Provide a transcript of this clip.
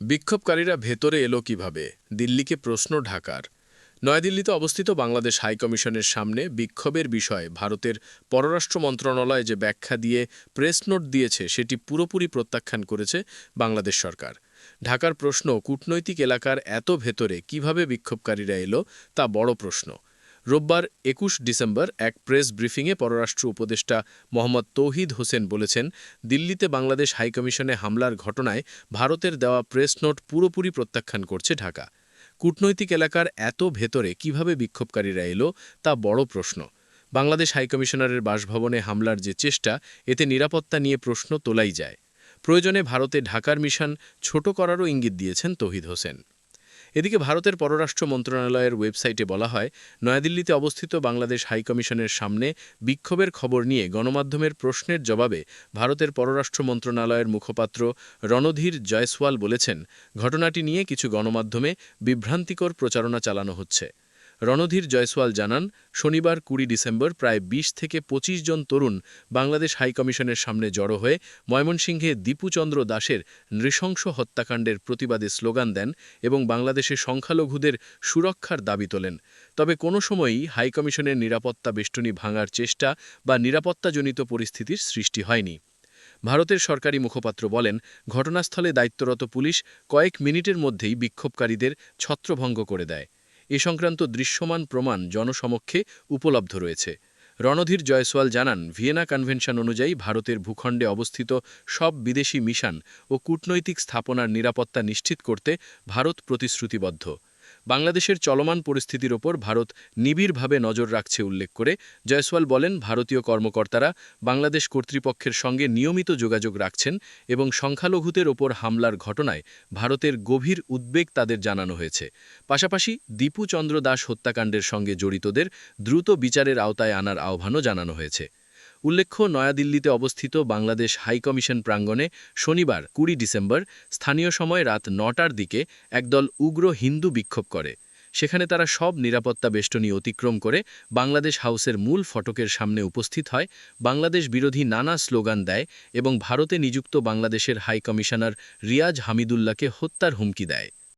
বিক্ষোভকারীরা ভেতরে এলো কীভাবে? দিল্লিকে প্রশ্ন ঢাকার। নয়াদিল্লিতে অবস্থিত বাংলাদেশ হাইকমিশনের সামনে বিক্ষোভের বিষয়ে ভারতের পররাষ্ট্র মন্ত্রণালয় যে ব্যাখ্যা দিয়ে প্রেস নোট দিয়েছে, সেটি পুরোপুরি প্রত্যাখ্যান করেছে বাংলাদেশ সরকার। ঢাকার প্রশ্ন, কূটনৈতিক এলাকার এত ভেতরে কীভাবে বিক্ষোভকারীরা এলো, তা বড় প্রশ্ন। রোববার একুশ ডিসেম্বর এক প্রেস ব্রিফিংয়ে পররাষ্ট্র উপদেষ্টা মোহাম্মদ তৌহিদ হোসেন বলেছেন, দিল্লিতে বাংলাদেশ হাইকমিশনে হামলার ঘটনায় ভারতের দেওয়া প্রেস নোট পুরোপুরি প্রত্যাখ্যান করছে ঢাকা। কূটনৈতিক এলাকার এত ভেতরে কীভাবে বিক্ষোভকারীরা এলো, তা বড় প্রশ্ন। বাংলাদেশ হাইকমিশনারের বাসভবনে হামলার যে চেষ্টা, এতে নিরাপত্তা নিয়ে প্রশ্ন তোলাই যায়। প্রয়োজনে ভারতে ঢাকার মিশন ছোট করারও ইঙ্গিত দিয়েছেন তৌহিদ হোসেন। এদিকে ভারতের পররাষ্ট্র মন্ত্রণালয়ের ওয়েবসাইটে বলা হয়, নয়াদিল্লিতে অবস্থিত বাংলাদেশ হাইকমিশনের সামনে বিক্ষোভের খবর নিয়ে গণমাধ্যমের প্রশ্নের জবাবে ভারতের পররাষ্ট্র মন্ত্রণালয়ের মুখপাত্র রণধীর জয়সওয়াল বলেছেন, ঘটনাটি নিয়ে কিছু গণমাধ্যমে বিভ্রান্তিকর প্রচারণা চালানো হচ্ছে। রণধীর জয়সওয়াল জানান, শনিবার কুড়ি ডিসেম্বর প্রায় ২০ থেকে ২৫ জন তরুণ বাংলাদেশ হাইকমিশনের সামনে জড়ো হয়ে ময়মনসিংহে দীপুচন্দ্র দাসের নৃশংস হত্যাকাণ্ডের প্রতিবাদে স্লোগান দেন এবং বাংলাদেশে সংখ্যালঘুদের সুরক্ষার দাবি তোলেন। তবে কোনো সময়ই হাইকমিশনের নিরাপত্তা বেষ্টনী ভাঙার চেষ্টা বা নিরাপত্তাজনিত পরিস্থিতির সৃষ্টি হয়নি। ভারতের সরকারি মুখপাত্র বলেন, ঘটনাস্থলে দায়িত্বরত পুলিশ কয়েক মিনিটের মধ্যেই বিক্ষোভকারীদের ছত্রভঙ্গ করে দেয়। এ সংক্রান্ত দৃশ্যমান প্রমাণ জনসমক্ষে উপলব্ধ রয়েছে। রণধীর জয়সওয়াল জানান, ভিয়েনা কনভেনশন অনুযায়ী ভারতের ভূখণ্ডে অবস্থিত সব বিদেশি মিশন ও কূটনৈতিক স্থাপনার নিরাপত্তা নিশ্চিত করতে ভারত প্রতিশ্রুতিবদ্ধ। বাংলাদেশের চলমান পরিস্থিতির ওপর ভারত নিবিড়ভাবে নজর রাখছে উল্লেখ করে জয়সওয়াল বলেন, ভারতীয় কর্মকর্তারা বাংলাদেশ কর্তৃপক্ষের সঙ্গে নিয়মিত যোগাযোগ রাখছেন এবং সংখ্যালঘুদের ওপর হামলার ঘটনায় ভারতের গভীর উদ্বেগ তাদের জানানো হয়েছে। পাশাপাশি দীপু চন্দ্র দাস হত্যাকাণ্ডের সঙ্গে জড়িতদের দ্রুত বিচারের আওতায় আনার আহ্বানও জানানো হয়েছে। উল্লেখ্য, নয়াদিল্লিতে অবস্থিত বাংলাদেশ হাইকমিশন প্রাঙ্গণে শনিবার, কুড়ি ডিসেম্বর, স্থানীয় সময় রাত নটার দিকে একদল উগ্র হিন্দু বিক্ষোভ করে। সেখানে তারা সব নিরাপত্তা বেষ্টনী অতিক্রম করে বাংলাদেশ হাউসের মূল ফটকের সামনে উপস্থিত হয়, বাংলাদেশ বিরোধী নানা স্লোগান দেয় এবং ভারতে নিযুক্ত বাংলাদেশের হাইকমিশনার রিয়াজ হামিদুল্লাহকে হত্যার হুমকি দেয়।